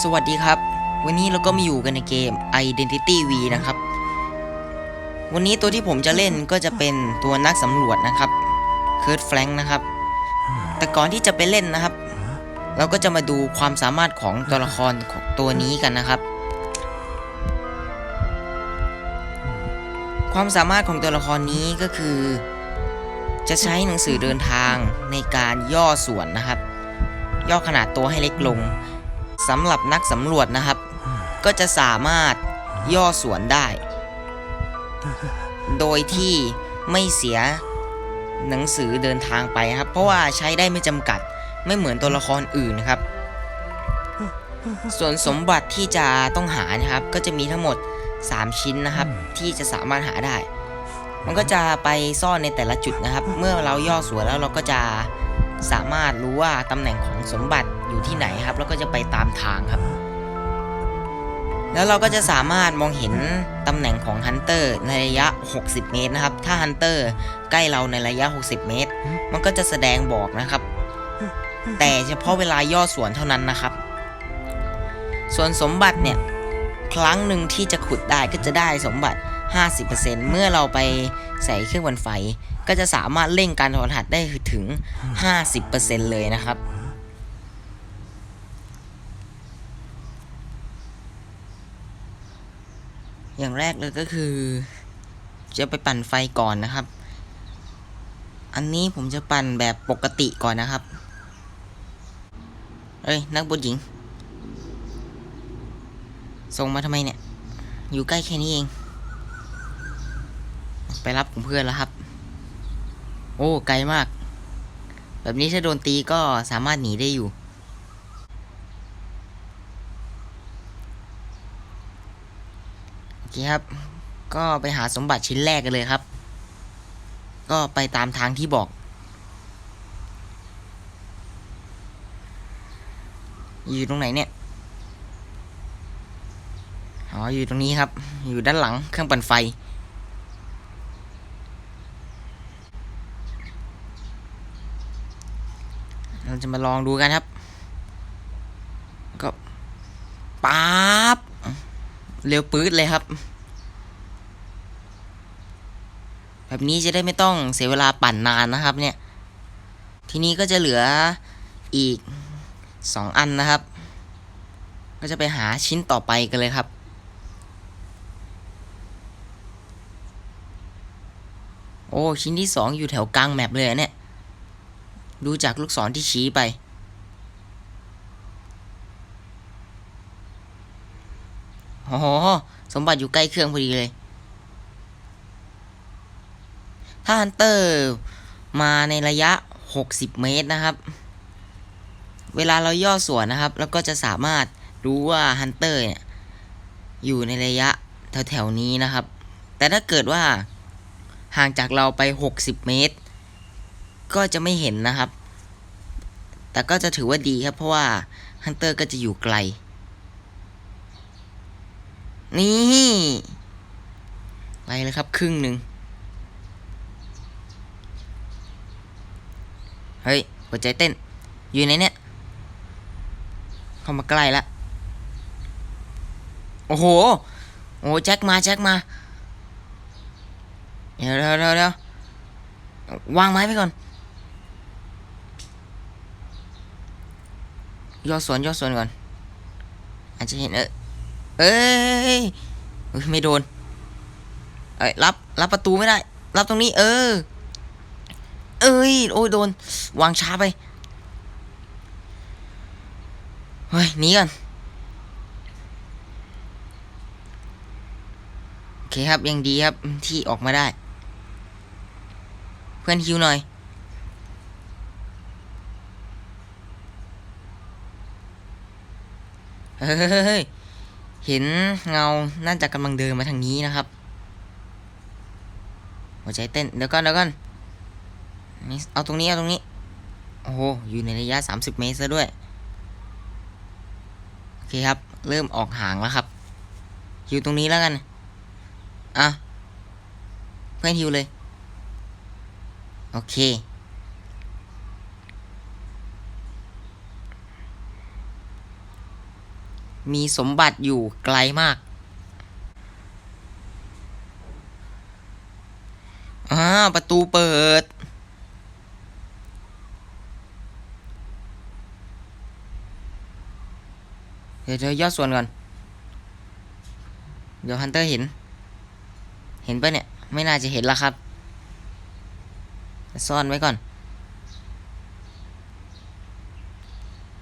สวัสดีครับ วันนี้เราก็มาอยู่กันในเกม Identity V นะครับ วันนี้ตัวที่ผมจะเล่นก็จะเป็นตัวนักสำรวจนะครับเคิร์ f แฟรงค์นะครับ แต่ก่อนที่จะไปเล่นนะครับ เราก็จะมาดูความสามารถของตัวละครของตัวนี้กันนะครับ ความสามารถของตัวละครนี้ก็คือ จะใช้หนังสือเดินทางในการย่อส่วนนะครับ ย่อขนาดตัวให้เล็กลง สำหรับนักสำรวจนะครับ ก็จะสามารถย่อส่วนได้ โดยที่ไม่เสียหนังสือเดินทางไปครับ เพราะว่าใช้ได้ไม่จำกัดไม่เหมือนตัวละครอื่นนะครับ ส่วนสมบัติที่จะต้องหานะครับ ก็จะมีทั้งหมด 3 ชิ้นนะครับ ที่จะสามารถหาได้ มันก็จะไปซ่อนในแต่ละจุดนะครับ เมื่อเราย่อส่วนแล้วเราก็จะสามารถรู้ว่าตำแหน่งของสมบัติ อยู่ที่ไหนครับ แล้วก็จะไปตามทางครับ แล้วเราก็จะสามารถมองเห็นตำแหน่งของฮันเตอร์ในระยะ 60 เมตรนะครับ ถ้าฮันเตอร์ใกล้เราในระยะ 60 เมตร มันก็จะแสดงบอกนะครับ แต่เฉพาะเวลาย่อส่วนเท่านั้นนะครับ ส่วนสมบัติเนี่ยครั้งหนึ่งที่จะขุดได้ก็จะได้สมบัติ 50%เมื่อเราไปใส่เครื่องบนไฟ ก็จะสามารถเร่งการถอดรหัสได้ถึง 50%เลยนะครับ อย่างแรกเลยก็คือ จะไปปั่นไฟก่อนนะครับ อันนี้ผมจะปั่นแบบปกติก่อนนะครับเอ้ยนักบดหญิง ส่งมาทำไมเนี่ย อยู่ใกล้แค่นี้เอง ไปรับของเพื่อนแล้วครับ โอ้ ไกลมาก แบบนี้ถ้าโดนตีก็สามารถหนีได้อยู่ โอเคครับ ก็ไปหาสมบัติชิ้นแรกกันเลยครับ ก็ไปตามทางที่บอกอยู่ตรงไหนเนี่ย อ๋อ อยู่ตรงนี้ครับ อยู่ด้านหลังเครื่องปั่นไฟ เราจะมาลองดูกันครับ ก็ป๊าบ เร็วปื๊ดเลยครับ แบบนี้จะได้ไม่ต้องเสียเวลาปั่นนานนะครับ เนี่ย ทีนี้ก็จะเหลืออีกสองอันนะครับ ก็จะไปหาชิ้นต่อไปกันเลยครับโอ้ ชิ้นที่สองอยู่แถวกลางแมปเลยเนี่ย ดูจากลูกศรที่ชี้ไป โอ้โหสมบัติอยู่ใกล้เครื่องพอดีเลย ถ้าฮันเตอร์มาในระยะ 60 เมตรนะครับ เวลาเราย่อส่วนนะครับ แล้วก็จะสามารถรู้ว่าฮันเตอร์เนี่ยอยู่ในระยะแถวๆนี้นะครับ แต่ถ้าเกิดว่าห่างจากเราไป 60 เมตร ก็จะไม่เห็นนะครับ แต่ก็จะถือว่าดีครับ เพราะว่าฮันเตอร์ก็จะอยู่ไกล นี่ไปเลยครับ ครึ่งหนึ่งเฮ้ยหัวใจเต้น อยู่ไหนเนี่ยเข้ามาใกล้ละโอ้โห โอ้แจ็คมาแจ็คมาเดี๋ยวเดี๋ยวเดี๋ยววางไม้ไปก่อนย่อสวนย่อสวนก่อน อาจจะเห็นเออ เอ้ยเฮ้ยไม่โดนเอ้ยรับรับประตูไม่ได้ รับตรงนี้ เออ เอ้ยโอ้ยโดน วางช้าไปเฮ้ยหนีกันโอเคครับยังดีครับที่ออกมาได้ เพื่อนฮิวหน่อยเฮ้ย เห็นเงา น่าจะกำลังเดินมาทางนี้นะครับ หัวใจเต้น เดี๋ยวก่อนเดี๋ยวก่อนนี่เอาตรงนี้ เอาตรงนี้ โอ้โห อยู่ในระยะ 30 เมตรซะด้วย โอเคครับ เริ่มออกห่างแล้วครับฮิวตรงนี้แล้วกัน อะ เพื่อนฮิวเลย โอเค มีสมบัติอยู่ไกลมากอ่าประตูเปิด เดี๋ยวเดี๋ยวยอดส่วนก่อน เดี๋ยวฮันเตอร์เห็น เห็นปะเนี่ย ไม่น่าจะเห็นละครับซ่อนไว้ก่อน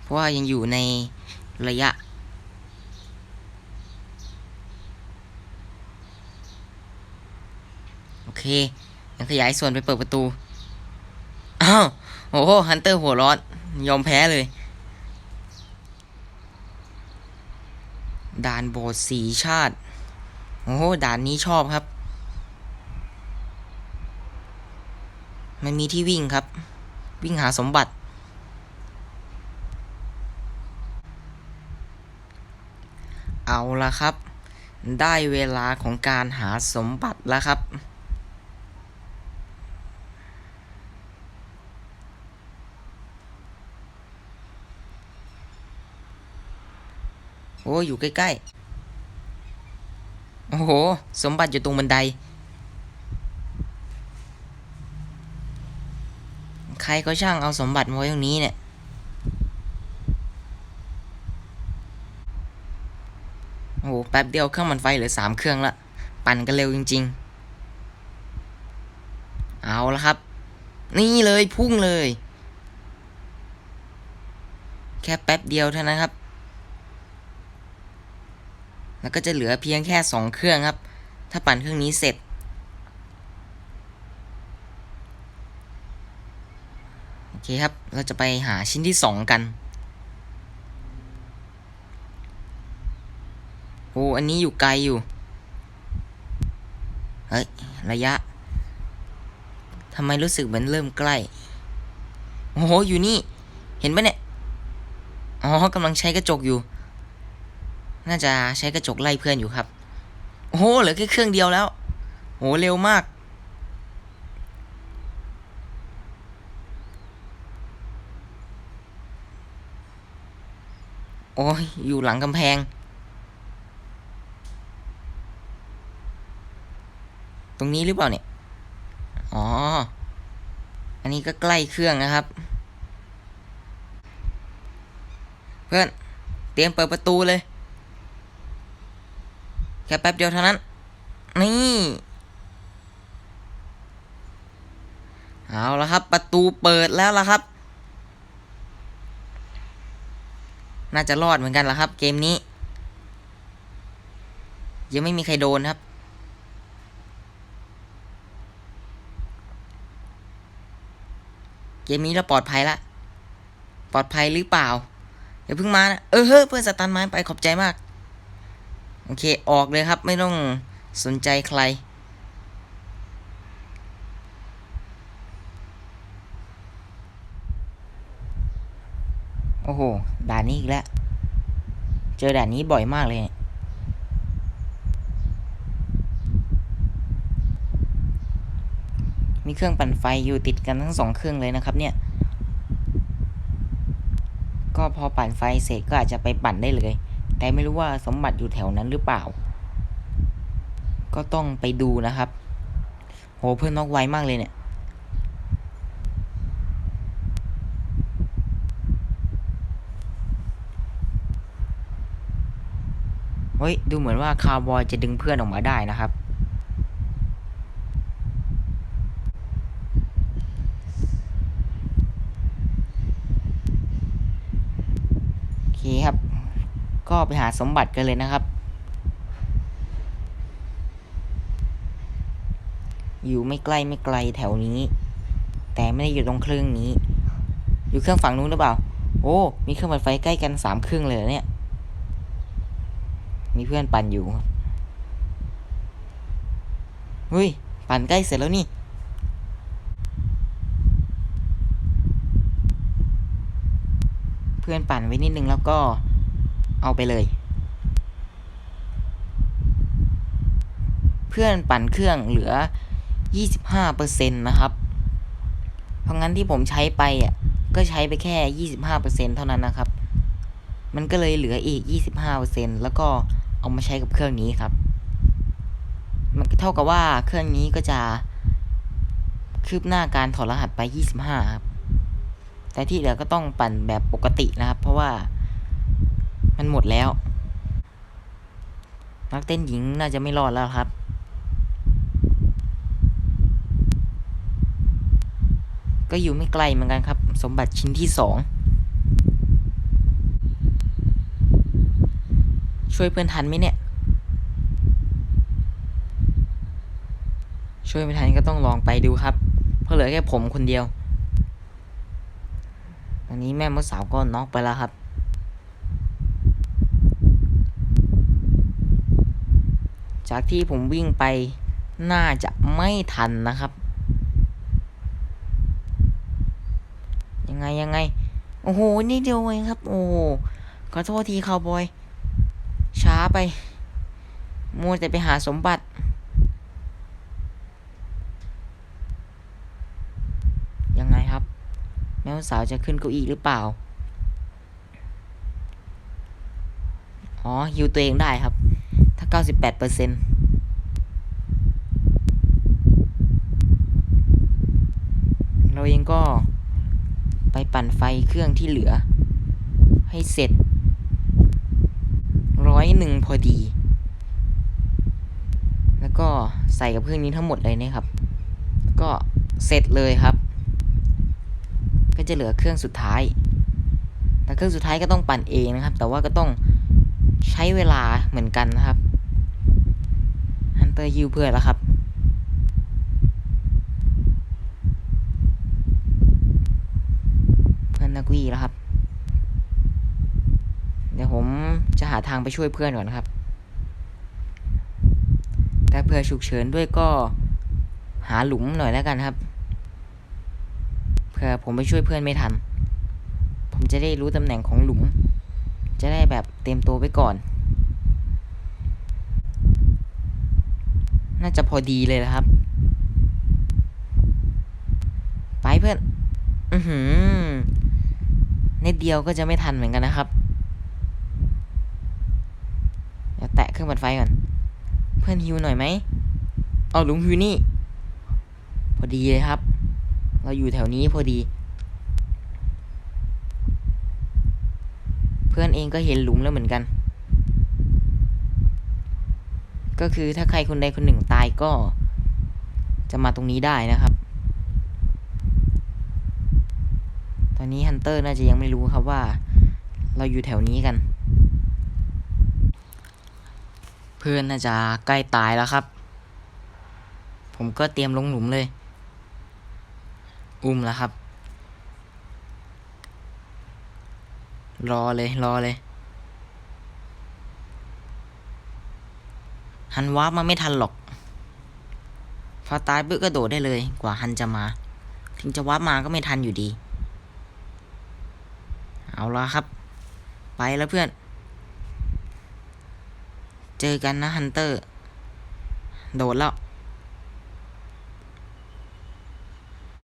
เพราะว่ายังอยู่ในระยะ โอ เคยังขยายส่วนไปเปิดประตู อ้าวโอ้โหฮันเตอร์หัวร้อน ยอมแพ้เลยด่านโบสถ์สีชาติ โอ้โหด่านนี้ชอบครับ มันมีที่วิ่งครับ วิ่งหาสมบัติ เอาละครับ ได้เวลาของการหาสมบัติแล้วครับ อ้อยู่ใกล้ๆ โอ้โห สมบัติอยู่ตรงบันได ใครก็ช่างเอาสมบัติมาไว้ตรงนี้เนี่ย โอ้โห แป๊บเดียวเครื่องมันไฟเหลือสามเครื่องละ ปั่นกันเร็วจริง ๆ เอาละครับ นี่เลยพุ่งเลย แค่แป๊บเดียวเท่านั้นครับ แล้วก็จะเหลือเพียงแค่สองเครื่องครับ ถ้าปั่นเครื่องนี้เสร็จ โอเคครับ เราจะไปหาชิ้นที่สองกัน โอ้ อันนี้อยู่ไกลอยู่ เฮ้ย ระยะ ทำไมรู้สึกเหมือนเริ่มใกล้ โอ้โห อยู่นี่ เห็นปะเนี่ย อ๋อกำลังใช้กระจกอยู่ น่าจะใช้กระจกไล่เพื่อนอยู่ครับ โอ้โหเหลือแค่เครื่องเดียวแล้ว โหเร็วมาก โอ้ยอยู่หลังกำแพง ตรงนี้หรือเปล่าเนี่ย อ๋อ อันนี้ก็ใกล้เครื่องนะครับ เพื่อน เตรียมเปิดประตูเลย ค่แป๊บเดียวเท่านั้น นี่เอาละครับ ประตูเปิดแล้วละครับ น่าจะรอดเหมือนกันละครับ เกมนี้ ยังไม่มีใครโดนครับ เกมนี้เราปลอดภัยละ ปลอดภัยหรือเปล่าอย่าเพิ่งมานะเออเฮ้ยเพื่อนสตันไม้ไปขอบใจมาก โอเค ออกเลยครับ ไม่ต้องสนใจใคร โอ้โห ด่านนี้อีกแล้ว เจอด่านนี้บ่อยมากเลยเนี่ยมีเครื่องปั่นไฟอยู่ติดกันทั้งสองเครื่องเลยนะครับเนี่ย ก็พอปั่นไฟเสร็จก็อาจจะไปปั่นได้เลย แต่ไม่รู้ว่าสมบัติอยู่แถวนั้นหรือเปล่า ก็ต้องไปดูนะครับ โหเพื่อนนอกไวมากเลยเนี่ยเฮ้ยดูเหมือนว่าคาร์บอยจะดึงเพื่อนออกมาได้นะครับ โอเคครับ ก็ไปหาสมบัติกันเลยนะครับ อยู่ไม่ใกล้ไม่ไกลแถวนี้ แต่ไม่ได้อยู่ตรงเครื่องนี้ อยู่เครื่องฝั่งนู้นหรือเปล่า โอ้ มีเครื่องปั่นไฟใกล้กันสามเครื่องเลยเนี่ย มีเพื่อนปั่นอยู่เฮ้ย ปั่นใกล้เสร็จแล้วนี่เพื่อนปั่นไว้นิดนึงแล้วก็ เอาไปเลย เพื่อนปั่นเครื่องเหลือ 25%นะครับ เพราะงั้นที่ผมใช้ไปอะก็ใช้ไปแค่ 25%เท่านั้นนะครับ มันก็เลยเหลืออีก 25%แล้วก็เอามาใช้กับเครื่องนี้ครับ มันเท่ากับว่าเครื่องนี้ก็จะคืบหน้าการถอดรหัสไป 25 ครับ แต่ที่เหลือก็ต้องปั่นแบบปกตินะครับ เพราะว่า มันหมดแล้ว นักเต้นหญิงน่าจะไม่รอดแล้วครับ ก็อยู่ไม่ไกลเหมือนกันครับ สมบัติชิ้นที่สองช่วยเพื่อนทันไหมเนี่ย ช่วยไม่ทันก็ต้องลองไปดูครับ เพราะเหลือแค่ผมคนเดียว ตอนนี้แม่มดสาวก็น็อกไปแล้วครับ จากที่ผมวิ่งไปน่าจะไม่ทันนะครับ ยังไงยังไง โอ้โห นี่เดียวเองครับ โอ้ขอโทษทีคาวบอย ช้าไป มัวแต่ไปหาสมบัติ ยังไงครับ แมวสาวจะขึ้นเก้าอี้หรือเปล่า อ๋อฮิวตัวเองได้ครับ ถ้า98เปอร์เซ็นต์เราเองก็ไปปั่นไฟเครื่องที่เหลือ ให้เสร็จร้อยหนึ่งพอดี แล้วก็ใส่กับเครื่องนี้ทั้งหมดเลยนะครับ ก็เสร็จเลยครับ ก็จะเหลือเครื่องสุดท้าย แต่เครื่องสุดท้ายก็ต้องปั่นเองนะครับ แต่ว่าก็ต้องใช้เวลาเหมือนกันนะครับ อร์ฮิวเพื่อนแล้วครับ เพื่อนนักวีแล้วครับ เดี๋ยวผมจะหาทางไปช่วยเพื่อนก่อนครับ แต่เพื่อฉุกเฉินด้วยก็หาหลุมหน่อยแล้วกันครับเผื่อผมไปช่วยเพื่อนไม่ทัน ผมจะได้รู้ตำแหน่งของหลุม จะได้แบบเต็มตัวไปก่อน น่าจะพอดีเลยนะครับ ไปเพื่อน อือหือนิดเดียวก็จะไม่ทันเหมือนกันนะครับเดี๋ยวแตะเครื่องปัดไฟก่อน เพื่อนฮิวหน่อยไหม เอาลุมฮิวนี่ พอดีเลยครับ เราอยู่แถวนี้พอดี เพื่อนเองก็เห็นหลุมแล้วเหมือนกัน ก็คือถ้าใครคนใดคนหนึ่งตายก็ จะมาตรงนี้ได้นะครับ ตอนนี้ฮันเตอร์น่าจะยังไม่รู้ครับว่า เราอยู่แถวนี้กัน เพื่อนน่าจะใกล้ตายแล้วครับ ผมก็เตรียมลงหลุมเลย อุ้มแล้วครับ รอเลยรอเลย ฮันวาร์ปมาไม่ทันหรอก พอตายปึ๊กก็โดดได้เลย กว่าฮันจะมา ถึงจะวาร์ปมาก็ไม่ทันอยู่ดี เอาละครับ ไปแล้วเพื่อน เจอกันนะฮันเตอร์ โดดแล้ว